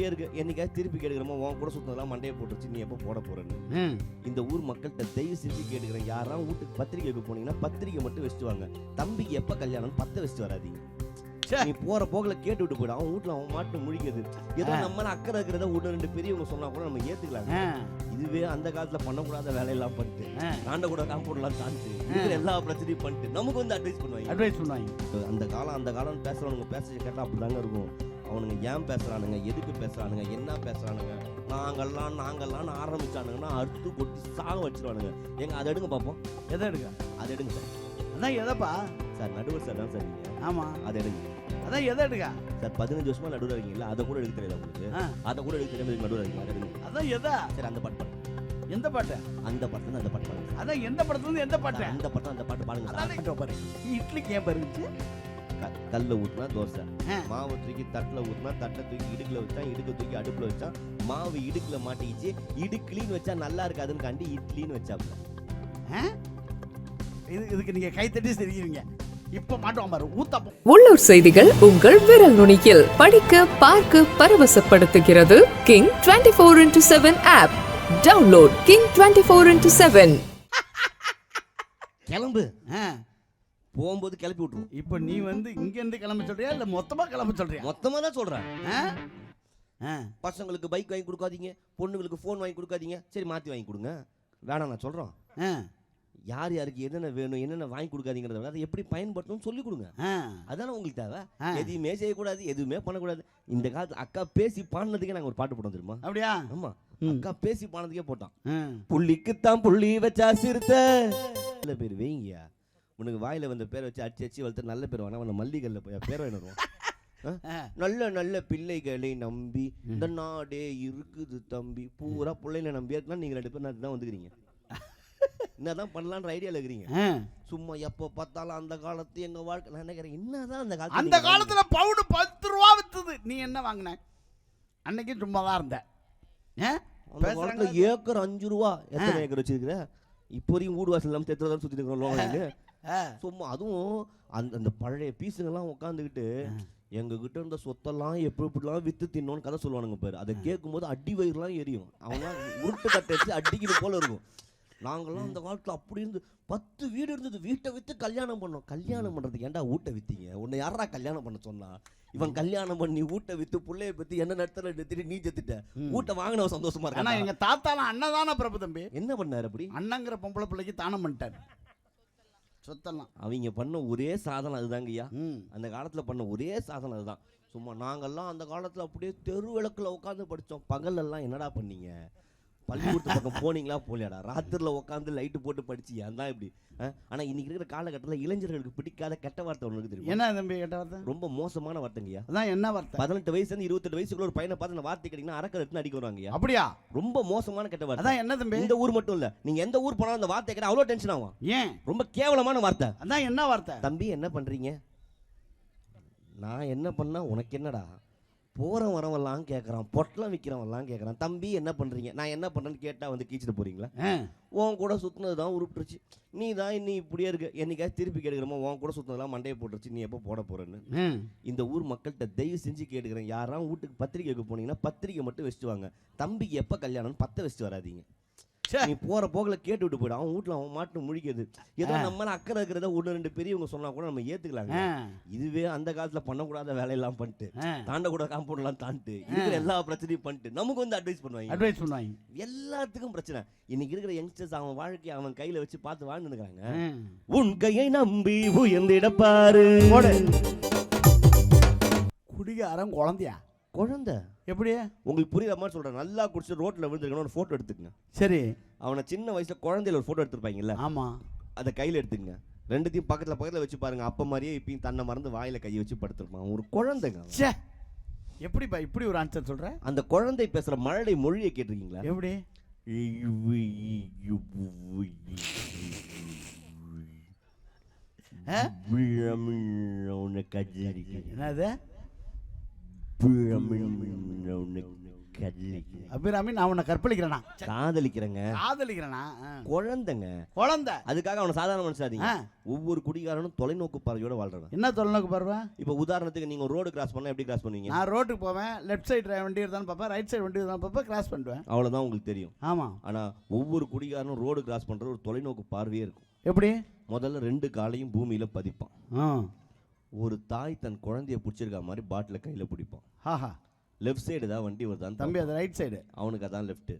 இப்படியே இருக்கு. என்னைக்காவது திருப்பி கேட்கிறோமோ உன் கூட சுத்ததெல்லாம் மண்டையை போட்டுருச்சு நீ எப்போ போட போறேன்னு. இந்த ஊர் மக்கள்கிட்ட தயவு செஞ்சு கேட்டுக்கிறேன். யாராவது வீட்டுக்கு பத்திரிக்கை வைக்க போனீங்கன்னா பத்திரிக்கை மட்டும் வச்சுட்டு வாங்க. தம்பிக்கு எப்போ கல்யாணம் பத்த வச்சுட்டு வராதீங்க. நீ போற போகல கேட்டு விட்டு போயிடு. அவன் வீட்டுல அவன் மாட்டு முழிக்கிறது ஏதோ. நம்ம அக்கறை இருக்கிறத ஒன்று ரெண்டு பெரியவங்க சொன்னா கூட நம்ம ஏத்துக்கலாம் இதுவே அந்த காலத்துல பண்ணக்கூடாத வேலையெல்லாம் பண்ணிட்டு ஆ. காண்ட கூட காம்பவுண்ட்லாம் தாண்டி இருக்கிற எல்லா பிரச்சனையும் பண்ணிட்டு நமக்கு வந்து அட்வைஸ் பண்ணுவாங்க. அட்வைஸ் பண்ணுவாங்க. அந்த காலம் அந்த காலம் பேசுறவனுங்க பேசுறது கேட்டா அப்படிதாங்க இருக்கும். அவனுங்க ஏன் பேசுறானுங்க? எதுக்கு பேசுறானுங்க? என்ன பேசுறானுங்க? நாங்கெல்லாம் நாங்கெல்லாம் ஆரம்பிச்சானுங்கன்னா அறுத்து கொட்டி சாக வச்சிருவானுங்க. எங்க அதை எடுங்க பார்ப்போம் எதை எடுக்க அதை எடுங்க சார். அதான் எதைப்பா? சார் நடுவர் சார் தான் சார் நீங்க. ஆமா. அதை எடுங்க. அதான் எதை எடுக்க சார் பதினஞ்சு வருஷமா நடுவர் இருக்கீங்களா அதை கூட எடுக்க தெரியாது உங்களுக்கு. அதை கூட எடுக்க தெரியாம நடுவர் இருக்கீங்க. அதை எடுங்க. அதான் எதா? சரி அந்த பாட்டு பாடுங்க. எந்த பாட்டு? அந்த பாட்டு அந்த பாட்டு பாடுங்க. அதான் எந்த படத்துல இருந்து எந்த பாட்டு? அந்த பாட்டு அந்த பாட்டு பாடுங்க பாரு இட்லிக்கு ஏன் பருச்சு க- கல்ல ஊத்துனா தோசை. மாவு தூக்கி தட்டில் ஊத்துனா தட்டை தூக்கி இடுக்குல வச்சா இடுக்க தூக்கி அடுப்புல வச்சா மாவு இடுக்குல மாட்டிக்கிச்சு. இடுக்குலின்னு வச்சா நல்லா இருக்காதுன்னு காண்டி இட்லின்னு வச்சாப்புல இது இதுக்கு நீங்க கைத்தட்டி சிரிக்கிறீங்க. இப்ப மாட்டுவான் பாரு ஊத்தாப்பம் உள்ளூர் செய்திகள் உங்கள் விரல் நுனியில் படிக்க பார்க்க பரவசப்படுத்துகிறது King twenty four into seven app download King twenty four into seven கிளம்பு. ஆ, போகும்போது கிளப்பி விட்டுருவோம் இப்ப நீ வந்து இங்க இருந்து கிளம்ப சொல்றியா? இல்ல மொத்தமா கிளம்ப சொல்றியா? மொத்தமா தான் சொல்றேன். ஆ? பசங்களுக்கு பைக் வாங்கி கொடுக்காதீங்க. பொண்ணுங்களுக்கு ஃபோன் வாங்கி கொடுக்காதீங்க. சரி மாத்தி வாங்கி கொடுங்க. வேணாம் நான் சொல்றோம். ஆ, யார் யாருக்கு என்னென்ன வேணும் என்னென்ன வாங்கி கொடுக்காதீங்கிறத விட அதை எப்படி பயன்படுத்தணும்னு சொல்லி கொடுங்க. அதானே உங்களுக்கு தேவை. எதையுமே செய்யக்கூடாது எதுவுமே பண்ணக்கூடாது. இந்த காலத்துல அக்கா பேசி பாடினதுக்கே நாங்க ஒரு பாட்டு போட்டோம் தெரியுமா? அப்படியா? ஆமா. ம். அக்கா பேசி பாடினதுக்கே போட்டான். ஆ, புள்ளிக்குத்தான் புள்ளி வச்சா சிறுத்த. பேர் வைங்கயா உனக்கு வாயில வந்த பேரை வச்சு அடிச்சு அடிச்சு வளர்த்து நல்ல பேர் வேணா அவனை மல்லிகல்ல போய் பேர் வேணும். நல்ல நல்ல பிள்ளைகளை நம்பி இந்த நாடே இருக்குது தம்பி. பூரா பிள்ளைகளை நம்பி. இருக்கலாம் நீங்க ரெண்டு பேரும் தான் வந்துக்கிறீங்க. என்னதான் பண்ணலான்ற ஐடியால இருக்கிறீங்க. சும்மா எப்போ பார்த்தாலும் அந்த காலத்து எங்க வாழ்க்கை நான் நினைக்கிறேன் என்னதான் அந்த காலத்து அந்த காலத்துல பவுடு பத்து ரூபா வித்துது. நீ என்ன வாங்கின? அன்னைக்கு சும்மா தான் இருந்த? அந்த. காலத்துல ஏக்கர் அஞ்சு ரூபா. எத்தனை ஏக்கர் வச்சிருக்கிற? இப்போ வரைக்கும் வீடு வாசல் இல்லாமல் தெத்துல தான் சுற்றிட்டு இருக்கிறோம். சும்மா அதுவும் அந்த அந்த பழைய பீஸுங்கெல்லாம் உட்காந்துக்கிட்டு எங்க கிட்ட இருந்த சொத்தெல்லாம் எப்படி எப்படிலாம் வித்து தின்னோன்னு கதை சொல்லுவானுங்க பாரு. அதை கேட்கும்போது அடி வயிறுலாம் எரியும். அவங்களாம் உருட்டு கட்டை வச்சு அடிக்கிறது போல இருக்கும். நாங்கெல்லாம் அந்த காலத்துல அப்படி இருந்து பத்து வீடு இருந்தது. வீட்டை வித்து கல்யாணம் பண்ணோம். கல்யாணம் பண்றதுக்கு ஏன்டா வீட்டை வித்தீங்க? உன்னை யாரா கல்யாணம் பண்ண சொன்னா? இவன் கல்யாணம் பண்ணி வீட்டை வித்து புள்ளைய பத்தி என்ன நடத்தல நிறுத்திட்டு நீ செத்துட்ட. வீட்டை வாங்கினவன் சந்தோஷமா ஆனா இருக்கா எங்க தாத்தாலாம் அண்ணதான பிரபு தம்பி. என்ன பண்ணாரு அப்படி? அண்ணங்கிற பொம்பளை பிள்ளைக்கு தானம் பண்ணிட்டாரு. சொத்தெல்லாம். அவங்க பண்ண ஒரே சாதனை அதுதாங்கய்யா. அந்த காலத்துல பண்ண ஒரே சாதனை அதுதான். சும்மா நாங்கெல்லாம் அந்த காலத்துல அப்படியே தெரு விளக்குல உட்காந்து படிச்சோம். பகல்லெல்லாம் என்னடா பண்ணீங்க? பள்ளிக்கூடத்து பக்கம் போனீங்களா? போலியாடா ராத்திரில உட்காந்து லைட்டு போட்டு படிச்சியா தான் இப்படி? அஹ்? ஆனா இன்னைக்கு இருக்கிற காலகட்டத்துல இளைஞர்களுக்கு பிடிக்காத கெட்ட வார்த்தை ஒன்று தெரியுமா? என்ன தம்பி கேட்ட வார்த்தை? ரொம்ப மோசமான வார்த்தைங்கய்யா. அதான் என்ன வார்த்தை? பதினெட்டு வயசுல இருந்து இருபத்தெட்டு வயசுக்குள்ள ஒரு பையனை பார்த்து அந்த வார்த்தை கிடைக்குன்னா அரக்க எடுத்து அடிக்க வருவாங்கய்யா. அப்படியா? ரொம்ப மோசமான கெட்ட வார்த்தை. அதான் என்ன தம்பி? இந்த ஊர் மட்டும் இல்ல நீங்க எந்த ஊர் போனாலும் அந்த வார்த்தை கேட்டா அவ்வளோ டென்ஷன் ஆகும். ஏன்? ரொம்ப கேவலமான வார்த்தை. அதான் என்ன வார்த்தை? தம்பி என்ன பண்றீங்க? நான் என்ன பண்ணா உனக்கு என்னடா? போறவன் வரவெல்லாம் கேட்குறான் பொட்டலம் விற்கிறவன்லாம் கேட்குறான் தம்பி என்ன பண்றீங்க? நான் என்ன பண்றேன்னு கேட்டா வந்து கீச்சிட்டு போறீங்களா? ஆ, உன் கூட சுத்தினது தான் உருப்பிட்டுருச்சு நீ தான் இன்னி இப்படியே இருக்கு. என்னைக்காவது திருப்பி கேட்குறமோ உன் கூட சுத்தினதெல்லாம் மண்டையை போட்டுருச்சு. நீ எப்போ போட போறேன்னு? ம். இந்த ஊர் மக்கள்கிட்ட தயவு செஞ்சு கேட்டுக்கிறேன். யாராவது வீட்டுக்கு பத்திரிக்கை வைக்க போனீங்கன்னா பத்திரிக்கை மட்டும் வச்சுட்டு வாங்க. தம்பிக்கு எப்போ கல்யாணம்னு பத்த வச்சுட்டு வராதீங்க. நீ போற போகல கேட்டு விட்டு போயிடும் அவன் வீட்டுல அவன் மாட்டு முழிக்கிறது ஏதோ ஆ. நம்ம அக்கறை இருக்கிறத ஒன்று ரெண்டு பெரியவங்க சொன்னா கூட நம்ம ஏத்துக்கலாங்க. இதுவே அந்த காலத்துல பண்ணக்கூடாத வேலையெல்லாம் பண்ணிட்டு ஆ. தாண்ட கூட காம்பவுண்ட்லாம் தாண்டிட்டு இருக்கிற எல்லா பிரச்சனையும் பண்ணிட்டு நமக்கு வந்து அட்வைஸ் பண்ணுவாங்க. அட்வைஸ் பண்ணுவாங்க. எல்லாத்துக்கும் பிரச்சனை. இன்னைக்கு இருக்கிற யங்ஸ்டர்ஸ் அவன் வாழ்க்கையை அவன் கையில வச்சு பார்த்து வாழ்ந்துருக்காங்க. உன் கையை நம்பி உயர்ந்திட பாரு போடு குடிகாரன் குழந்தையா? குழந்தை. எப்படி? உங்களுக்கு புரியுற மாதிரி சொல்றேன். நல்லா குடிச்சு ரோட்ல விழுந்துருக்கணும் ஒரு போட்டோ எடுத்துக்கங்க. சரி. அவனை சின்ன வயசுல குழந்தையில ஒரு போட்டோ எடுத்திருப்பாங்கல்ல? ஆமா. அதை கையில எடுத்துக்கங்க. ரெண்டுத்தையும் பக்கத்துல பக்கத்துல வச்சு பாருங்க. அப்ப மாதிரியே இப்பயும் தன்னை மறந்து வாயில கையை வச்சு படுத்திருப்பான். ஒரு குழந்தைங்க. ச்சே! எப்படிப்பா இப்படி ஒரு ஆன்சர் சொல்ற? அந்த குழந்தை பேசுற மழலை மொழியை கேட்டிருக்கீங்களா? எப்படி? என்னது? கள்ளி அபிராமி நான் உன்னை கற்பழிக்கிறேனா? காதலிக்கிறேங்க. காதலிக்கிறேனா. குழந்தைங்க. குழந்தை. அதுக்காக அவனை சாதாரண மனுஷாதீங்க. ஒவ்வொரு குடிகாரனும் தொலைநோக்கு பார்வையோட வாழ்றவன். என்ன தொலைநோக்கு பாருவேன் இப்போ உதாரணத்துக்கு நீங்க ரோடு கிராஸ் பண்ணா எப்படி கிராஸ் பண்ணுவீங்க? நான் ரோட்டுக்கு போவேன் லெஃப்ட் சைடு வண்டி இருந்தாலும் பார்ப்பேன் ரைட் சைடு வண்டி இருந்தாலும் பார்ப்பேன் கிராஸ் பண்ணுவேன். அவ்வளவுதான் உங்களுக்கு தெரியும். ஆமாம் ஆனா ஒவ்வொரு குடிகாரனும் ரோடு கிராஸ் பண்ற ஒரு தொலைநோக்கு பார்வையே இருக்கும். எப்படி? முதல்ல ரெண்டு காலையும் பூமியில பதிப்பான். ஒரு தாய் தன் குழந்தைய பிடிச்சிருக்க மாதிரி பாட்டில கையில பிடிப்பான். ஆஹா. லெஃப்ட் சைடு தான் வண்டி வருதான்னு தம்பி பார்ப்பான். அது ரைட் சைடு அவனுக்கு அதான் லெஃப்ட்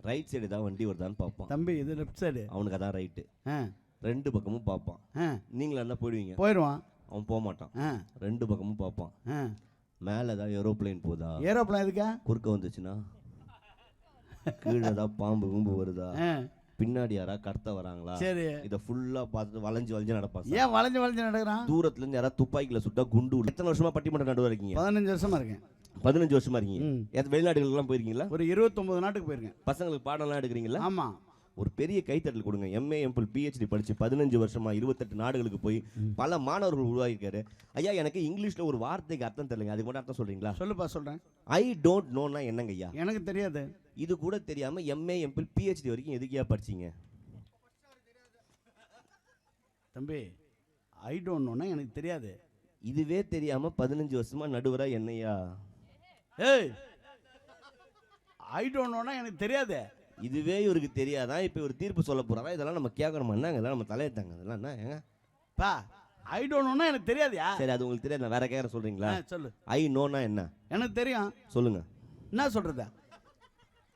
ரைட் சைடு தான் வண்டி வருதான்னு பார்ப்பான். தம்பி இது லெஃப்ட் சைடு அவனுக்கு அதான் ரைட்டு ஆ. ரெண்டு பக்கமும் பார்ப்பான். ஆ. நீங்களா இருந்தா போயிடுவீங்க. போயிடுவான். அவன் போக மாட்டான். ஆ. ரெண்டு பக்கமும் பார்ப்பான். ஆ. மேலே ஏதாவது ஏரோப்ளேன் போதா? ஏரோப்ளேன் எதுக்கா? குறுக்க வந்துச்சுன்னா? கீழே ஏதாவது பாம்பு கும்பு வருதா? ஆ. பின்னாடி யாரா கடத்த வராங்களா? சரி. இதை ஃபுல்லா பார்த்துட்டு வளைஞ்சு வளைஞ்சு நடப்பான் சார். ஏன் வளைஞ்சு வளைஞ்சு நடக்கிறான்? தூரத்துல இருந்து யாராவது துப்பாக்கில சுட்டா குண்டு. எத்தனை வருஷமா பட்டிமன்ற நடுவா இருக்கீங்க? பதினஞ்சு வருஷமா இருக்கேன். பதினஞ்சு வருஷமா இருக்கீங்க. ம். எத் வெளிநாடுகளுக்கெல்லாம் போயிருக்கீங்களா? ஒரு இருபத்தொன்பது நாட்டுக்கு போயிருக்கேன். பசங்களுக்கு பாடம்லாம் எடுக்கிறீங்களா? ஆமா. ஒரு பெரிய கைத்தட்டல் கொடுங்க. எம்ஏ எம்பிள் பிஹெச்டி படிச்சு பதினஞ்சு வருஷமா இருபத்தெட்டு நாடுகளுக்கு போய் பல மாணவர்கள் உருவாகியிருக்காரு. ஐயா எனக்கு இங்கிலீஷ்ல ஒரு வார்த்தைக்கு அர்த்தம் தெரியலங்க. அதுக்கு மட்டும் அர்த்தம் சொல்றீங்களா? சொல்லுப்பா சொல்றேன். ஐ டோன்ட் நோன்னா என்னங்க ஐயா? எனக்கு தெரியாது. இது கூட தெரியாம எம்ஏ எம்பிள் பிஹெச்டி வரைக்கும் எதுக்கியா படிச்சீங்க? தம்பி ஐ டோன்ட் நோன்னா எனக்கு தெரியாது. இதுவே தெரியாம பதினஞ்சு வருஷமா நடுவரா என்னையா? ஏய்! ஐ டோன்ட் நோன்னா எனக்கு தெரியாது. இதுவே இவருக்கு தெரியாதான் இப்போ ஒரு தீர்ப்பு சொல்ல போறாரா? இதெல்லாம் நம்ம கேட்கணுமா என்னங்க இதெல்லாம் நம்ம தலையத்தாங்க இதெல்லாம் என்ன? ஏங்க? பா ஐ டோன்ட் நோன்னா எனக்கு தெரியாதுயா? சரி அது உங்களுக்கு தெரியாது. நான் வேற கேட்கற சொல்றீங்களா? சொல்லு. ஐ நோனா என்ன? எனக்கு தெரியும். சொல்லுங்க. என்ன சொல்றது?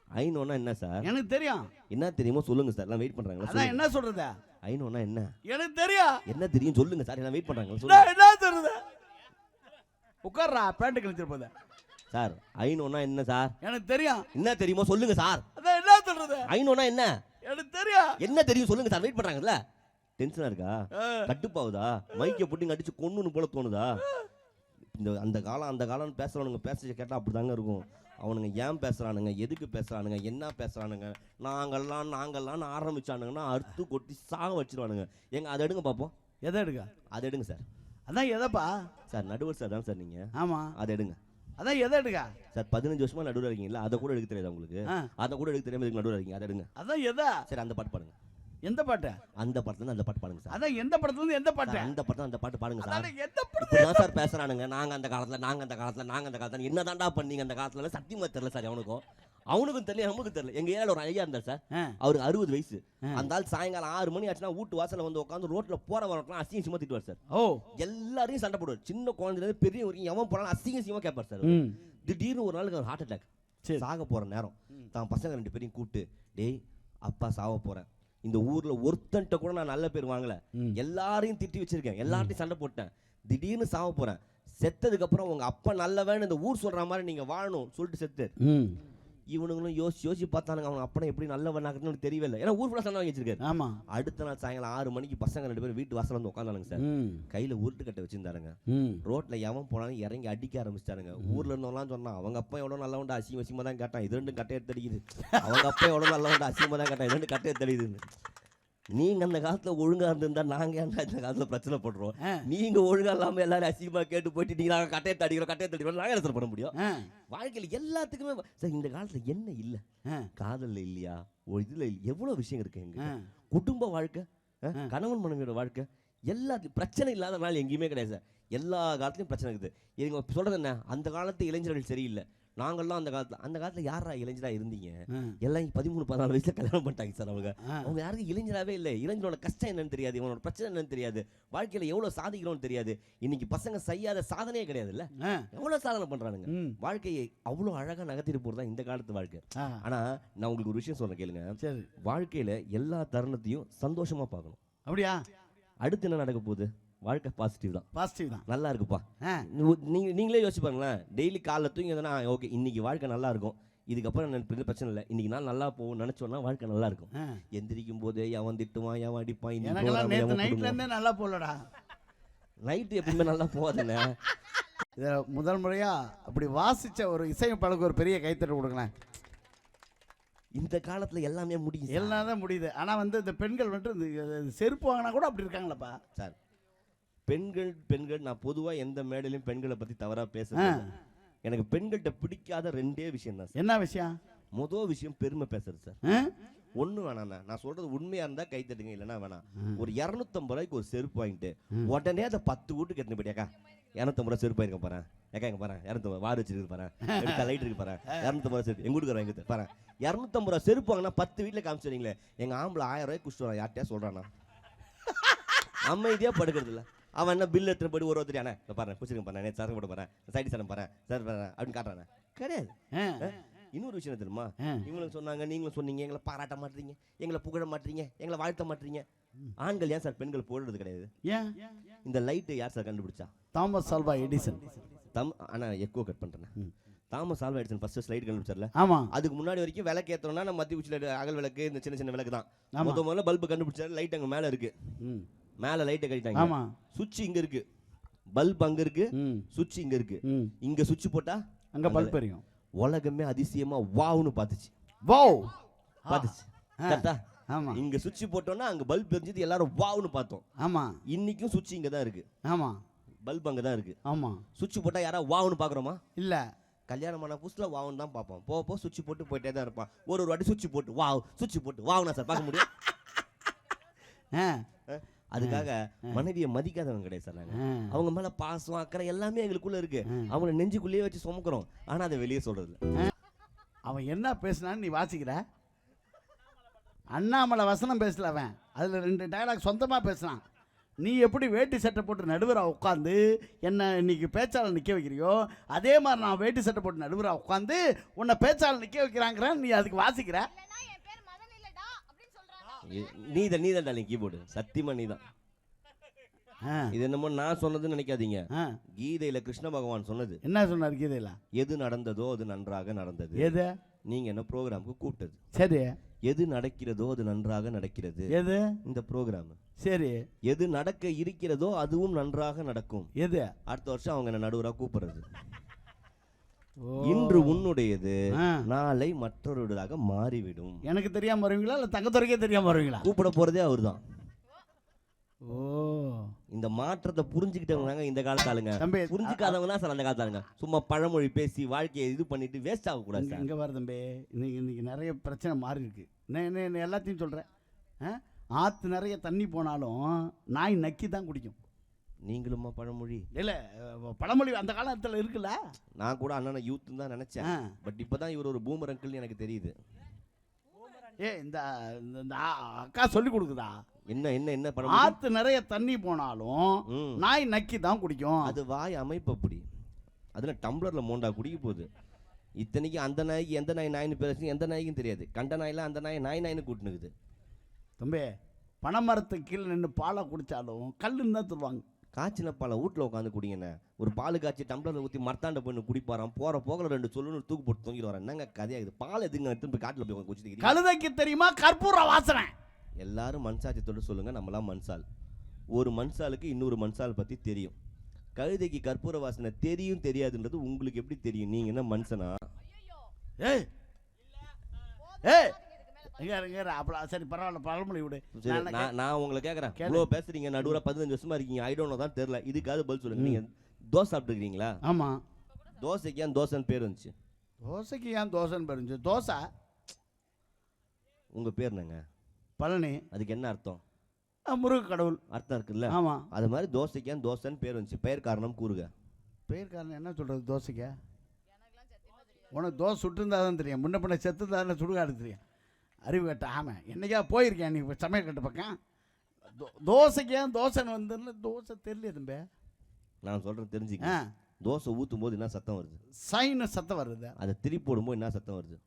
ஐ நோனா என்ன சார்? எனக்கு தெரியும். என்ன தெரியுமோ சொல்லுங்க சார். எல்லாம் வெயிட் பண்றாங்களா? அதான். என்ன சொல்றது? ஐ நோனா என்ன? எனக்கு தெரியும். என்ன தெரியும் சொல்லுங்க சார். எல்லாம் வெயிட் பண்றாங்களா? நான் சொல்லுங்க. என்ன சொல்றது? உட்கார்றா பேண்ட் கிழிச்சிட்டு போத சார் ஐ நோனா என்ன சார்? எனக்கு தெரியும். என்ன தெரியுமோ சொல்லுங்க சார். அதான் சொல்றது? என்ன? எனக்கு தெரியும். என்ன தெரியும் சொல்லுங்க சார் வெயிட் பண்றாங்கல்ல? டென்ஷனா இருக்கா? கட்டுப்பாவுதா? மைக்கை போட்டு அடிச்சு கொன்னுன்னு போல தோணுதா? இந்த அந்த காலம் அந்த காலம் பேசுறவனுங்க பேச கேட்டா அப்படிதாங்க இருக்கும். அவனுங்க ஏன் பேசுறானுங்க? எதுக்கு பேசுறானுங்க? என்ன பேசுறானுங்க? நாங்கெல்லாம் நாங்கெல்லாம் ஆரம்பிச்சானுங்கன்னா அறுத்து கொட்டி சாக வச்சிருவானுங்க. எங்க அதை எடுங்க பார்ப்போம் எதை எடுக்க அதை எடுங்க சார் அதான் எதைப்பா? சார் நடுவர் சார் தான் சார் நீங்க. ஆமா. அதை எடுங்க. அதான் எதை எடுக்க சார் பதினஞ்சு வருஷமா நடுவர் இருக்கீங்களா அதை கூட எடுக்க தெரியாது உங்களுக்கு. அதை கூட எடுக்க தெரியாம இதுக்கு நடுவர் இருக்கீங்க? அதை எடுங்க. அதான் எதை? சரி அந்த பாட்டு பாடுங்க. எந்த பாட்டு? அந்த பாட்டுல இருந்து அந்த பாட்டு பாடுங்க சார். அதான் எந்த படத்துல இருந்து எந்த பாட்டு? அந்த பாட்டு அந்த பாட்டு பாடுங்க சார். எந்த படத்துல சார் பேசுறானுங்க. நாங்க அந்த காலத்துல நாங்க அந்த காலத்துல நாங்க அந்த காலத்துல. என்னதான்டா பண்ணீங்க அந்த காலத்துல? சத்தியமா தெரியல சார் அவனுக்கும் அவனுக்கும் தெரியல நமக்கும் தெரியல. எங்க ஏரியால ஒரு ஐயா இருந்தார் சார். அவருக்கு அறுபது வயசு. அந்த ஆள் சாயங்காலம் ஆறு மணி ஆச்சுன்னா வீட்டு வாசல்ல வந்து உட்காந்து ரோட்ல போற வரலாம் அசிங்க சிமா திட்டுவார் சார். ஓ. எல்லாரையும் சண்டை போடுவார். சின்ன குழந்தைல இருந்து பெரிய வரைக்கும் எவன் போனாலும் அசிங்க சிமா கேட்பார் சார். திடீர்னு ஒரு நாளுக்கு ஹார்ட் அட்டாக் சரி. சாக போற நேரம். தான் பசங்க ரெண்டு பேரையும் கூப்பிட்டு டேய் அப்பா சாவ போறேன் இந்த ஊர்ல ஒருத்தன்ட்ட கூட நான் நல்ல பேர் வாங்கல. எல்லாரையும் திட்டி வச்சிருக்கேன். எல்லார்ட்டையும் சண்டை போட்டேன். திடீர்னு சாவ போறேன். செத்ததுக்கு அப்புறம் உங்க அப்பா நல்லவன் இந்த ஊர் சொல்ற மாதிரி நீங்க வாழணும். சொல்லிட்டு செத்து. இவனுங்களும் யோசிச்சு யோசிச்சு பார்த்தானுங்க அவங்க அப்பனை எப்படி நல்லவனாக்குன்னு தெரியவே இல்லை. ஏன்னா ஊர் ஃபுல்லாக சண்டை வாங்கி வச்சிருக்காரு. ஆமா. அடுத்த நாள் சாயங்காலம் ஆறு மணிக்கு பசங்க ரெண்டு பேரும் வீட்டு வாசல்ல வந்து உட்காந்தானுங்க சார். கையில உருட்டு கட்டை வச்சிருந்தாருங்க. ரோட்ல எவன் போனாலும் இறங்கி அடிக்க ஆரம்பிச்சிட்டாருங்க. ஊர்ல இருந்தவங்களாம் சொன்னான் அவங்க அப்பா எவ்வளவு நல்லவன்டா அசிங்க அசிங்கமா தான் கேட்டான். இது ரெண்டும் கட்டை எடுத்து அடிக்குது. அவங்க அப்பா எவ்வளவு நல்லவன்டா அசிங்கமா தான் கேட்டான். இது ரெண்டு கட்டை எடுத்து அடிக்குதுன்னு. நீங்க அந்த காலத்துல ஒழுங்கா இருந்திருந்தா நாங்க ஏன்டா இந்த காலத்துல பிரச்சனை படுறோம்? ஆ. நீங்க ஒழுங்கா இல்லாம எல்லாரும் அசிங்கமா கேட்டு போயிட்டு நீங்க நாங்க கட்டையை அடிக்கிறோம் கட்டையை அடிக்கிறோம் நாங்க என்ன பண்ண முடியும்? வாழ்க்கையில எல்லாத்துக்குமே சார் இந்த காலத்துல என்ன இல்ல? ஆ. காதல்ல இல்லையா? இதுல இல்ல. எவ்வளவு விஷயம் இருக்கு எங்க குடும்ப வாழ்க்கை கணவன் மனைவியோட வாழ்க்கை எல்லாத்துக்கும் பிரச்சனை இல்லாத நாள் எங்கேயுமே கிடையாது சார். எல்லா காலத்துலயும் பிரச்சனை இருக்குது. இவங்க சொல்றது என்ன? அந்த காலத்து இளைஞர்கள் சரியில்லை. நாங்கள்லாம் அந்த காலத்துல அந்த காலத்துல யாரா இளைஞரா இருந்தீங்க? எல்லாம் பதிமூணு பதினாலு வயசுல கல்யாணம் பண்ணிட்டாங்க சார் அவங்க. அவங்க யாருக்கும் இளைஞராவே இல்லை. இளைஞரோட கஷ்டம் என்னன்னு தெரியாது இவனோட பிரச்சனை என்னன்னு தெரியாது. வாழ்க்கையில எவ்வளவு சாதிக்கிறோம்னு தெரியாது. இன்னைக்கு பசங்க செய்யாத சாதனையே கிடையாதுல்ல? ஆ. எவ்வளவு சாதனை பண்றானுங்க? ம். வாழ்க்கையை அவ்வளவு அழகா நகர்த்திட்டு தான் இந்த காலத்து வாழ்க்கை. ஆ. ஆனா நான் உங்களுக்கு ஒரு விஷயம் சொல்றேன் கேளுங்க. சரி. வாழ்க்கையில எல்லா தருணத்தையும் சந்தோஷமா பார்க்கணும். அப்படியா? அடுத்து என்ன நடக்க போகுது? வாழ்க்கை பாசிட்டிவ் தான். பாசிட்டிவ் தான். நல்லா இருக்குப்பா. ஆ. நீ- நீங்க நீங்களே யோசிச்சு பாருங்களேன். டெய்லி காலைல தூங்கி எதனா ஓகே இன்னைக்கு வாழ்க்கை நல்லா இருக்கும். இதுக்கப்புறம் எனக்கு பிரச்சனை இல்லை. இன்னைக்கு நாள் நல்லா போகும் நினைச்சோன்னா வாழ்க்கை நல்லா இருக்கும். எந்திரிக்கும் போதே எவன் திட்டுவான் எவன் அடிப்பான் இன்னைக்கு எனக்கெல்லாம் program நேற்று எவன் நைட்ல கொடுப்பான். இருந்தே நல்லா போலடா நைட்டு எப்பவுமே நல்லா போகாதுண்ணே இதை முதல் முறையா அப்படி வாசிச்ச ஒரு இசையமைப்பாளருக்கு ஒரு பெரிய கைத்தட்டு கொடுங்களேன். இந்த காலத்துல எல்லாமே முடியும். எல்லாம் தான் முடியுது. ஆனா வந்து இந்த பெண்கள் வந்துட்டு செருப்பு வாங்கினா கூட அப்படி இருக்காங்களப்பா. சார் பெண்கள் பெண்கள் நான் பொதுவா எந்த மேடையிலும் பெண்களை பத்தி தவறா பேசுறேன் எனக்கு பெண்கள்கிட்ட பிடிக்காத ரெண்டே விஷயம் தான் சார். என்ன விஷயம்? மொதல் விஷயம் பெருமை பேசுறது சார்? ஒண்ணு வேணாண்ணா நான் சொல்றது உண்மையா இருந்தா கை தட்டுங்க இல்லைன்னா வேணாம். ஒரு இரநூத்தம்பது ரூபாய்க்கு ஒரு செருப்பு வாங்கிட்டு உடனே அதை பத்து வீட்டுக்கு எடுத்து போயிட்டியாக்கா இரநூத்தம்பது ரூபா செருப்பு வாங்கிக்க போறேன் ஏக்கா எங்க பாறேன் இரநூத்தம்பது வாடு வச்சிருக்கு பாறேன் லைட் இருக்கு பாறேன் இரநூத்தம்பது ரூபா செருப்பு எங்க வீட்டுக்கு வாங்கி பாறேன் இரநூத்தம்பது ரூபா செருப்பு வாங்கினா பத்து வீட்டுல காமிச்சிடுறீங்களே எங்க ஆம்பளை ஆயிரம் ரூபாய் குடிச்சிட்டு வரான் யார்கிட்டயா சொல்றானா? அமைதியா படுக்கிறது இல்ல அவன் என்ன பில் எடுத்துட்டு போய் ஒரு ஒருத்தர் அண்ணா பாரு குச்சிருங்க பாரு நேற்று சரக்கு போட்டு போறேன் சைடு சரம் பாரு சார் பாரு அப்படின்னு காட்டுறானே. கிடையாது. இன்னொரு விஷயம் தெரியுமா. இவங்களும் சொன்னாங்க நீங்களும் சொன்னீங்க எங்களை பாராட்ட மாட்டீங்க எங்களை புகழ மாட்டீங்க எங்களை வாழ்த்த மாட்டீங்க ஆண்கள் ஏன் சார் பெண்கள் புகழறது கிடையாது? ஏன்? இந்த லைட்டு யார் சார் கண்டுபிடிச்சா? Thomas Alva Edison. தம் ஆனா எக்கோ கட் பண்றேன் Thomas Alva Edison first slide கண்டுபிடிச்சார்ல? ஆமா. அதுக்கு முன்னாடி வரைக்கும் விளக்கு ஏத்தோம்னா நம்ம மத்திய உச்சில அகல் விளக்கு இந்த சின்ன சின்ன விளக்கு தான். முத முதல்ல பல்பு கண்டுபிடிச்சாரு லைட் அங்க மேல இருக்கு. மேல லைட்டை கட்டிட்டாங்க ஆமா. சுவிட்ச் இங்க இருக்கு. பல்ப் அங்க இருக்கு. ம். சுவிட்ச் இங்க இருக்கு. இங்க சுவிட்ச் போட்டா அங்க பல்ப் எரியும். உலகமே அதிசயமா வாவ்னு பாத்துச்சு வோ பாத்துச்சு ஆ. கரெக்டா? ஆமா. இங்க சுவிட்ச் போட்டோம்னா அங்க பல்ப் எரிஞ்சது எல்லாரும் வாவ்னு பார்த்தோம். ஆமா. இன்னைக்கும் சுவிட்ச் இங்க தான் இருக்கு. ஆமா. பல்ப் அங்க தான் இருக்கு. ஆமா. சுவிட்ச் போட்டா யாரா வாவ்னு பாக்குறோமா இல்ல. கல்யாணம் ஆன புதுசுல வாவ்னு தான் பார்ப்போம். போக போக சுவிட்ச் போட்டு போயிட்டே தான் இருப்பான். ஒரு ஒரு வாட்டி சுவிட்ச் போட்டு வாவ் சுவிட்ச் போட்டு வாவ்னா சார் பார்க்க முடியும்? ஆ. அதுக்காக மனைவியை மதிக்காதவங்க கிடையாது சார் நாங்க. ஆ. அவங்க மேல பாசம் அக்கறை எல்லாமே எங்களுக்குள்ள இருக்கு. அவங்கள நெஞ்சுக்குள்ளேயே வச்சு சுமக்கிறோம். ஆனா அதை வெளியே சொல்றது இல்ல. அவன் என்ன பேசுனான்னு நீ வாசிக்கிற? அண்ணாமலை வசனம் பேசல அவன். அதில் ரெண்டு டயலாக் சொந்தமாக பேசுனான். நீ எப்படி வேட்டி சட்டை போட்டு நடுவராக உட்காந்து என்ன இன்னைக்கு பேச்சாளர் நிற்க வைக்கிறியோ அதே மாதிரி நான் வேட்டி சட்டை போட்டு நடுவராக உட்காந்து உன்னை பேச்சாளர் நிற்க வைக்கிறாங்கிறேன் நீ அதுக்கு வாசிக்கிற இல்லைன்னா என் பேர் மதன் இல்லடா அப்படின்னு சொல்றாங்க இ- நீதான் நீதான் டாலிங் கீபோர்டு சத்தியமா நீதான். ஆ. இது என்னமோ நான் சொன்னதுன்னு நினைக்காதீங்க. கீதையில கிருஷ்ண பகவான் சொன்னது. என்ன சொன்னார் கீதையில்? எது நடந்ததோ அது நன்றாக நடந்தது. எது? நீங்க என்ன ப்ரோக்ராமுக்கு கூப்பிட்டது. சரி. எது நடக்கிறதோ அது நன்றாக நடக்கிறது. எது? இந்த ப்ரோக்ராம். சரி. எது நடக்க இருக்கிறதோ அதுவும் நன்றாக நடக்கும். எது? அடுத்த வருஷம் அவங்க என்ன நடுவரா கூப்பிடுறது. இன்று உன்னுடையது. நாளை மற்றொருவராக மாறிவிடும். எனக்கு தெரியாமல் வருவீங்களா? இல்லை தங்கத்துறைக்கே தெரியாமல் வருவீங்களா? கூப்பிட போறதே அவர்தான். ஓ. இந்த மாற்றத்தை புரிஞ்சுக்கிட்டவங்க தாங்க இந்த காலத்து ஆளுங்க. தம்பி புரிஞ்சுக்காதவங்க தான் சார் அந்த காலத்து ஆளுங்க. சும்மா பழமொழி பேசி வாழ்க்கையை இது பண்ணிட்டு வேஸ்ட் ஆகக்கூடாது சார். இங்க வர தம்பி இன்னைக்கு இன்னைக்கு நிறைய பிரச்சனை மாறி இருக்கு. நான் எல்லாத்தையும் சொல்கிறேன் ஆற்று நிறைய தண்ணி போனாலும் நாய் நக்கி தான் குடிக்கும். நீங்களுமா பழமொழி? இல்லை பழமொழி அந்த காலத்தில் இருக்குல்ல? நான் கூட அண்ணனை யூத் தான் நினைச்சேன். பட் இப்பதான் இவர் ஒரு பூமர் அங்கிள்னு எனக்கு தெரியுது. ஏ இந்த அக்கா சொல்லி கொடுக்குதா? என்ன என்ன என்ன பழமொழி? ஆற்று நிறைய தண்ணி போனாலும். நாய் நக்கி தான் குடிக்கும். அது வாய் அமைப்பு அப்படி. அதுல டம்ளர்ல மோண்டா குடிக்க போகுது. இத்தனைக்கு அந்த நாய்க்கு எந்த நாய் நாயின்னு பேசுறது எந்த நாய்க்கும் தெரியாது. கண்ட நாயில அந்த நாய் நாய் நாயின்னு கூட்டுனுக்குது. தம்பி பனைமரத்துக்கு கீழே நின்று பாலை குடித்தாலும் கல்லுன்னு தான் சொல்லுவாங்க காய்ச்சின பாலை வீட்டில் உட்காந்து குடிங்கண்ணே. ஒரு பால் காய்ச்சி டம்ளர்ல ஊற்றி மரத்தாண்ட போய் குடிப்பாராம். போற போகல ரெண்டு சொல்லுன்னு தூக்கு போட்டு தூங்கிட்டு வரேன் என்னங்க கதையாகுது? பால் எதுங்க போய் காட்டில் போய் குடிச்சிட்டு கழுதைக்கு தெரியுமா? கற்பூர வாசனை. எல்லாரும் மண்சாட்சியத்தோட சொல்லுங்க. நம்மளாம் மண்சால். ஒரு மண்சாலுக்கு இன்னொரு மண்சால் பத்தி தெரியும். கழுதைக்கு கற்பூர வாசனை தெரியும் தெரியாதுன்றது உங்களுக்கு எப்படி தெரியும்? நீங்க என்ன மனுஷனா? ஏய்! ஏய்! அப்பலாம் சரி பரவாயில்ல பழமொழி விடு. நான் நான் உங்களை கேட்குறேன். இவ்வளோ பேசுறீங்க நடுவில் பதினஞ்சு வருஷமா இருக்கீங்க. ஐடோனோ தான் தெரில இதுக்காவது பதில் சொல்லுங்க நீங்க தோசை சாப்பிட்டுருக்கீங்களா? ஆமா. தோசைக்கு ஏன் தோசைன்னு பேர் வந்துச்சு? தோசைக்கு ஏன் தோசைன்னு பெருஞ்சு தோசை. உங்க பேர் என்னங்க? பழனி. அதுக்கு என்ன அர்த்தம்? முருக கடவுள். அர்த்தம் இருக்குல்ல? ஆமா. அது மாதிரி தோசைக்கு ஏன் தோசைன்னு பேர் வந்துச்சு? பெயர் காரணம் கூறுக. பேர்காரன் என்ன சொல்றது தோசைக்கு? உனக்கு தோசை சுட்டுருந்தா தான் தெரியும். முன்ன பின்ன செத்து தான் சுடுகாடு தெரியும். அறிவு கட்ட ஆமாம் என்னைக்கா போயிருக்கேன் நீ சமையல் கட்டு பக்கம்? தோ- தோசைக்கு ஏன் தோசைன்னு வந்து தோசை தெரியல தம்பி. நான் சொல்றேன் தெரிஞ்சுக்க. தோசை ஊற்றும் போது என்ன சத்தம் வருது? சைன்னு சத்தம் வருது? அதை திருப்பி போடும்போது என்ன சத்தம் வருது?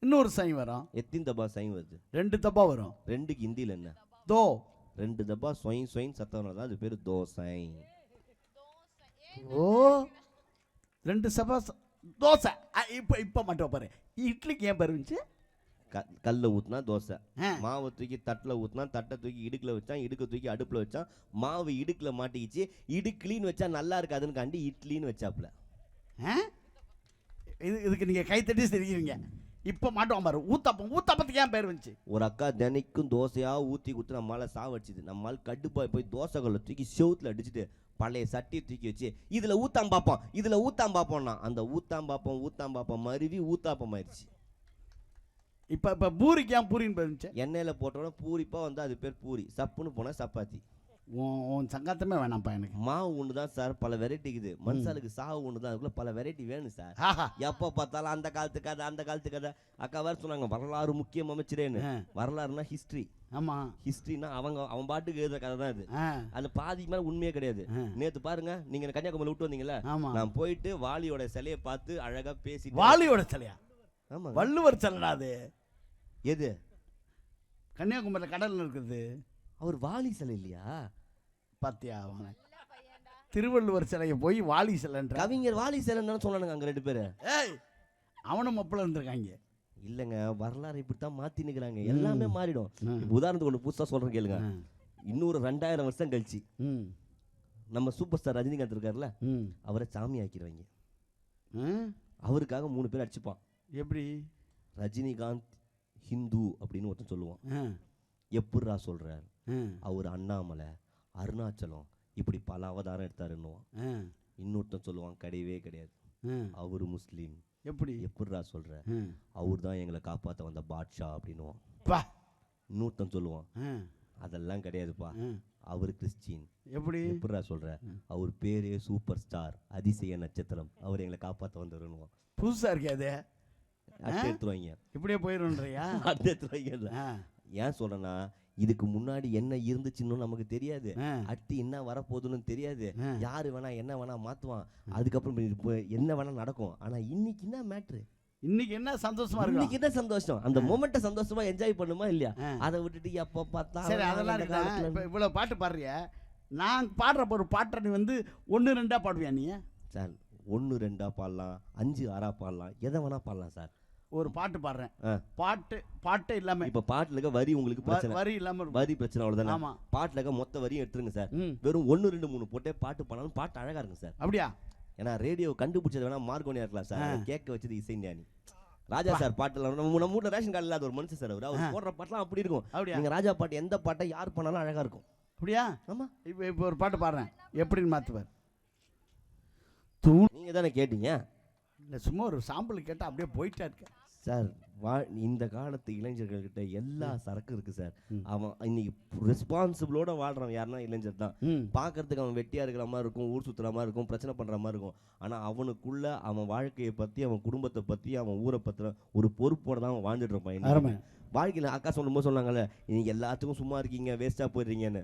இன்னொரு சை வரும். எத்தின் தபா சைன் வருது? ரெண்டு தப்பா வரும். ரெண்டுக்கு ஹிந்தியில் என்ன? தோ. ரெண்டு தபா சொயின் சொயின் சத்தம் வரதா? அது பேர் தோசை ஓ ரெண்டு சபா தோசை. இப்போ இப்போ மட்டும் பாரு. இட்லிக்கு ஏன் பேர் இருந்துச்சு க கல்ல ஊத்துனா தோசை. மாவை தூக்கி தட்டில் ஊத்துனா தட்டை தூக்கி இடுக்கில் வச்சான் இடுக்க தூக்கி அடுப்பில் வச்சான் மாவு இடுக்கில் மாட்டிக்கிச்சு. இடுக்கிலின்னு வச்சா நல்லா இருக்காதுன்னு காண்டி இட்லின்னு வச்சாப்புல. இது இதுக்கு நீங்கள் கைத்தட்டி சிரிக்கிறீங்க. இப்போ மாட்டுவான் பாரு. ஊத்தாப்பம் ஊத்தாப்பத்துக்கு ஏன் பேர் வந்துச்சு? ஒரு அக்கா தினைக்கும் தோசையா ஊற்றி கொடுத்து நம்மளால சாவடிச்சுது. நம்மளால் கடுப்பாய் போய் தோசை கல்லை தூக்கி செவுத்துல அடிச்சுட்டு பழைய சட்டியை தூக்கி வச்சு இதுல ஊத்தாம் பார்ப்போம் இதுல ஊத்தாம் பார்ப்போம்னா அந்த ஊத்தாம் பார்ப்போம் ஊத்தாம் பார்ப்போம் மருவி ஊத்தாப்பம் ஆயிடுச்சு இப்போ இப்போ பூரிக்கு ஏன் பூரின்னு பேர் வந்துச்சு? எண்ணெயில போட்டோன்னா பூரிப்பா வந்து அது பேர் பூரி. சப்புன்னு போனா சப்பாத்தி. உன் சங்காத்தமே வேணாம்ப்பா எனக்கு. மாவு ஒன்று தான் சார் பல வெரைட்டி இருக்குது. மனுஷாளுக்கு சாவு ஒன்று தான் அதுக்குள்ள பல வெரைட்டி வேணும் சார். எப்போ பார்த்தாலும் அந்த காலத்து கதை அந்த காலத்து கதை. அக்கா வேறு சொன்னாங்க வரலாறு முக்கியம் அமைச்சிரேன்னு. வரலாறுனா ஹிஸ்ட்ரி ஆமாம் ஹிஸ்ட்ரினா அவங்க அவன் பாட்டுக்கு எழுதுற கதை தான் இது அந்த பாதிக்கு மேலே உண்மையே கிடையாது. நேத்து பாருங்க நீங்க கன்னியாகுமரி விட்டு வந்தீங்கல்ல? நான் போயிட்டு வாலியோட சிலையை பார்த்து அழகா பேசிட்டு வாலியோட சிலையா? ஆமா வள்ளுவர் சிலைடா அது. எது? கன்னியாகுமரியில் கடலில் இருக்குது. அவர் வாலி சிலை இல்லையா? பாத்தியா அவனை? திருவள்ளுவர் சிலையை போய் வாலி சிலைன்ற கவிஞர் வாலி சிலைன்னு தானே சொன்னானுங்க அங்க ரெண்டு பேரு. ஏய் அவனும் மப்பிள இருந்திருக்காங்க. இல்லைங்க வரலாறு இப்படித்தான் மாத்தி நிக்கிறாங்க. எல்லாமே மாறிடும். உதாரணத்துக்கு ஒன்று புதுசா சொல்றேன் கேளுங்க. இன்னொரு ரெண்டாயிரம் வருஷம் கழிச்சு நம்ம சூப்பர் ஸ்டார் ரஜினிகாந்த் இருக்காருல்ல ம். அவரை சாமி ஆக்கிடுவாங்க. அவருக்காக மூணு பேர் அடிச்சுப்பான். எப்படி? ரஜினிகாந்த் ஹிந்து அப்படின்னு ஒருத்தன் சொல்லுவான். சொல்றார்? ஆ. அவர் அண்ணாமலை அருணாச்சலம் இப்படி பல அவதாரம் எடுத்தாருன்னுவான். இன்னொருத்தன் சொல்லுவான் கிடையவே கிடையாது. அவர் முஸ்லீம். எப்படி? எப்பட்றா சொல்ற? ஆ. அவர் தான் எங்களை காப்பாற்ற வந்த பாட்ஷா அப்படின்னுவான். இன்னொருத்தன் சொல்லுவான் அதெல்லாம் கிடையாதுப்பா. அவர் கிறிஸ்டின். எப்படி? எப்பட்றா சொல்ற? அவர் பேரே சூப்பர் ஸ்டார் அதிசய நட்சத்திரம். அவர் எங்களை காப்பாற்ற வந்தவருன்னுவான். புதுசாக இருக்கே எடுத்துருவாங்க. இப்படியே போயிடும்ன்றியா? அடுத்து எடுத்துருவாங்க. ஏன் சொல்றேன்னா இதுக்கு முன்னாடி என்ன இருந்துச்சுன்னு நமக்கு தெரியாது. அடுத்து என்ன வரப்போகுதுன்னு தெரியாது. யாரு வேணா என்ன வேணா மாத்துவான். அதுக்கப்புறம் என்ன வேணா நடக்கும். ஆனா இன்னைக்கு என்ன மேட்ரு இன்னைக்கு என்ன சந்தோஷமா இருக்கும் இன்னைக்கு என்ன சந்தோஷம்? அந்த மொமெண்ட்டை சந்தோஷமா என்ஜாய் பண்ணுமா இல்லையா. அதை விட்டுட்டு எப்போ பார்த்தா சரி அதெல்லாம் இவ்வளோ பாட்டு பாடுறிய? நான் பாடுற ஒரு பாட்டை நீ வந்து ஒன்று ரெண்டா பாடுவியா நீ? சார் ஒன்று ரெண்டா பாடலாம் அஞ்சு ஆறா பாடலாம். எதை வேணா பாடலாம் சார். ஒரு பாட்டு பாடுறேன். பாட்டு பாட்டே இல்லாம இப்போ பாட்டுல வரி உங்களுக்கு பிரச்சனை. வரி இல்லாம. வரி பிரச்சனை அவ்வளவுதானே? ஆமா. பாட்டுல மொத்த வரியும் எடுத்துருங்க சார். வெறும் ஒன்று ரெண்டு மூணு போட்டே பாட்டு பாடாலும் பாட்டு அழகா இருக்கும் சார். அப்படியா? ஏன்னா ரேடியோ கண்டுபிடிச்சது வேணா மார்கோனியா இருக்கலாம் சார். கேட்க வச்சது இசை ஞானி. ராஜா சார் பாட்டுல நம்ம நம்ம வீட்டில் ரேஷன் கார்டு இல்லாத ஒரு மனுஷன் சார் அவர். அவர் போடுற பாட்டுலாம் அப்படி இருக்கும். அப்படியா? நீங்க ராஜா பாட்டு எந்த பாட்டை யார் பண்ணாலும் அழகா இருக்கும். அப்படியா? ஆமா. இப்போ இப்போ ஒரு பாட்டு பாடுறேன். எப்படின்னு மாற்றுவார் தூண் நீங்க தானே கேட்டீங்க? இல்லை சும்மா ஒரு சாம்பிள் கேட்டால் அப்படியே போயிட்டே இருக்க சார் வா இந்த காலத்து இளைஞர்கள்கிட்ட எல்லா சரக்கும் இருக்கு சார். அவன் இன்னைக்கு ரெஸ்பான்சிபிளோட வாழ்றவன் யாருன்னா இளைஞர் தான். பார்க்கறதுக்கு அவன் வெட்டியா இருக்கிற மாதிரி இருக்கும் ஊர் சுத்துற மாதிரி இருக்கும் பிரச்சனை பண்ற மாதிரி இருக்கும். ஆனா அவனுக்குள்ள அவன் வாழ்க்கையை பத்தி அவன் குடும்பத்தை பத்தி அவன் ஊரை பத்தின ஒரு பொறுப்போட தான் அவன் வாழ்ந்துட்டு இருப்பான் வாழ்க்கையில அக்கா சொல்லும்போது சொன்னாங்கல்ல நீங்க எல்லாத்துக்கும் சும்மா இருக்கீங்க வேஸ்டா போயிடுறீங்கன்னு.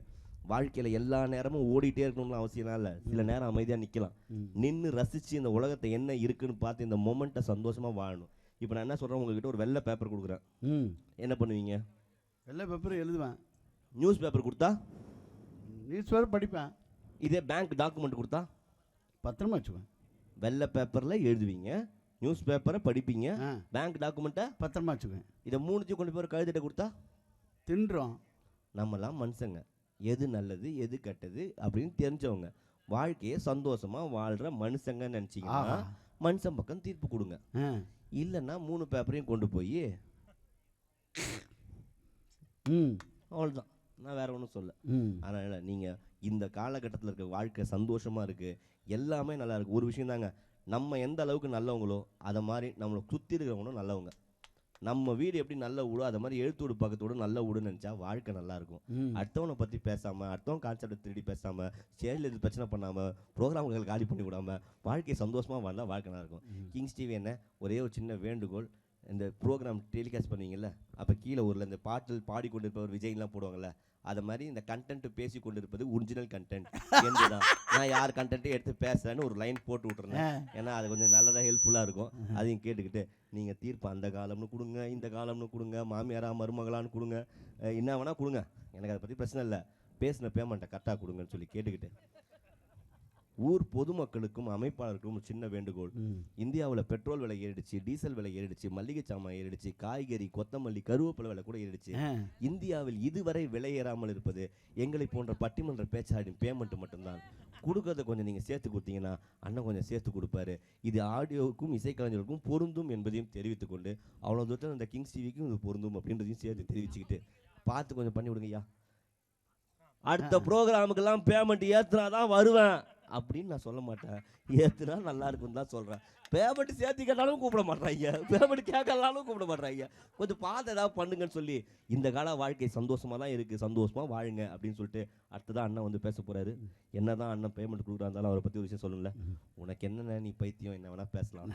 வாழ்க்கையில எல்லா நேரமும் ஓடிட்டே இருக்கணும்னு அவசியம் இல்லை. சில நேரம் அமைதியா நிக்கலாம். ம். நின்னு ரசிச்சு இந்த உலகத்தை என்ன இருக்குன்னு பார்த்து இந்த மொமெண்ட்டை சந்தோஷமா வாழணும். இப்போ நான் என்ன சொல்றேன் உங்ககிட்ட ஒரு வெள்ளை பேப்பர் கொடுக்குறேன். ம். என்ன பண்ணுவீங்க? வெள்ளை பேப்பர் எழுதுவேன். நியூஸ் பேப்பர் கொடுத்தா? நியூஸ் பேப்பர் படிப்பேன். இதே பேங்க் டாக்குமெண்ட் கொடுத்தா? பத்திரமா வச்சுக்குவேன். வெள்ளை பேப்பர்ல எழுதுவீங்க நியூஸ் பேப்பரை படிப்பீங்க ஆ. பேங்க் டாக்குமெண்ட்டை பத்திரமா வச்சுக்குவேன். இதை மூணுத்தையும் கொண்டு போய் ஒரு கழுதிட்ட கொடுத்தா? தின்றோம். நம்மலாம் மனுஷங்க. எது நல்லது எது கெட்டது அப்படின்னு தெரிஞ்சவங்க. வாழ்க்கையை சந்தோஷமா வாழ்ற மனுஷங்கன்னு நினச்சிங்கன்னா. மனுஷன் பக்கம் தீர்ப்பு கொடுங்க. ஆ. இல்லைன்னா மூணு பேப்பரையும் கொண்டு போய் ம். அவ்வளோதான் நான் வேற ஒன்றும் சொல்ல அதனால் நீங்கள் இந்த காலகட்டத்தில் இருக்க வாழ்க்கை சந்தோஷமாக இருக்குது எல்லாமே நல்லா இருக்குது ஒரு விஷயம் தாங்க. நம்ம எந்த அளவுக்கு நல்லவங்களோ அதை மாதிரி நம்மளை சுற்றி இருக்கிறவங்களும் நல்லவங்க. நம்ம வீடு எப்படி நல்ல வீடோ அதை மாதிரி எழுத்தோடு பக்கத்தோடு நல்ல வீடுன்னு நினச்சா வாழ்க்கை நல்லா இருக்கும். அடுத்தவனை பற்றி பேசாமல் அடுத்தவன் கான்செப்டை திருடி பேசாமல் ஸ்டேஜில் எது பிரச்சனை பண்ணாமல் ப்ரோக்ராம்கள் காலி பண்ணி விடாம வாழ்க்கையை சந்தோஷமாக வாழ்ந்தால் வாழ்க்கை நல்லா இருக்கும். கிங்ஸ் டிவி என்ன? ஒரே ஒரு சின்ன வேண்டுகோள் இந்த ப்ரோக்ராம் டெலிகாஸ்ட் பண்ணுவீங்கல்ல அப்போ கீழே ஊரில் இந்த பாட்டில் பாடிக்கொண்டிருப்பவர் விஜய்லாம் போடுவாங்கல்ல அதை மாதிரி இந்த கண்டென்ட் பேசி கொண்டிருப்பது ஒரிஜினல் கண்டென்ட் தான் நான் யார் கண்டென்ட்டையும் எடுத்து பேசுகிறேன்னு ஒரு லைன் போட்டு விட்டுறேன். ஏன்னா அது கொஞ்சம் நல்லதாக ஹெல்ப்ஃபுல்லாக இருக்கும். அதையும் கேட்டுக்கிட்டு நீங்கள் தீர்ப்பு அந்த காலம்னு கொடுங்க இந்த காலம்னு கொடுங்க மாமியாரா மருமகளான்னு கொடுங்க. என்ன வேணால் கொடுங்க. எனக்கு அதை பற்றி பிரச்சனை இல்லை. பேசின பேமெண்ட்டை கரெக்டாக கொடுங்கன்னு சொல்லி கேட்டுக்கிட்டு ஊர் பொதுமக்களுக்கும் அமைப்பாளருக்கும் ஒரு சின்ன வேண்டுகோள். இந்தியாவில் பெட்ரோல் விலை ஏறிடுச்சு டீசல் விலை ஏறிடுச்சு மல்லிகை சாமான் ஏறிடுச்சு காய்கறி கொத்தமல்லி கருவேப்பிலை விலை கூட ஏறிடுச்சு. இந்தியாவில் இதுவரை விலை ஏறாமல் இருப்பது எங்களை போன்ற பட்டிமன்ற பேச்சாளரின் பேமெண்ட் மட்டும்தான். கொடுக்கறத கொஞ்சம் நீங்கள் சேர்த்து கொடுத்தீங்கன்னா அண்ணன் கொஞ்சம் சேர்த்து கொடுப்பாரு. இது ஆடியோவுக்கும் இசைக்கலைஞர்களுக்கும் பொருந்தும் என்பதையும் தெரிவித்துக் கொண்டு அவ்வளோ தூரத்தில் இந்த கிங்ஸ் டிவிக்கும் இது பொருந்தும் அப்படின்றதையும் சேர்த்து தெரிவிச்சுக்கிட்டு பார்த்து கொஞ்சம் பண்ணி விடுங்க ஐயா அடுத்த ப்ரோக்ராமுக்கெல்லாம் பேமெண்ட் ஏத்துனா தான் வருவேன். அப்படின்னு நான் சொல்ல மாட்டேன். ஏத்துனா நல்லா இருக்கும்னு தான் சொல்கிறேன் பேமெண்ட் சேர்த்து கேட்டாலும் கூப்பிட மாட்றாங்க பேமெண்ட் கேட்கலாலும் கூப்பிட மாட்றாங்க கொஞ்சம் பார்த்து ஏதாவது பண்ணுங்கன்னு சொல்லி இந்த கால வாழ்க்கை சந்தோஷமா தான் இருக்குது சந்தோஷமா வாழுங்க அப்படின்னு சொல்லிட்டு அடுத்ததான் அண்ணன் வந்து பேச போறாரு. என்னதான் அண்ணன் பேமெண்ட் கொடுக்குறா இருந்தாலும் அவரை பற்றி ஒரு விஷயம் சொல்லணும்ல உனக்கு என்னென்ன நீ பைத்தியம்? என்ன வேணால் பேசலாம்.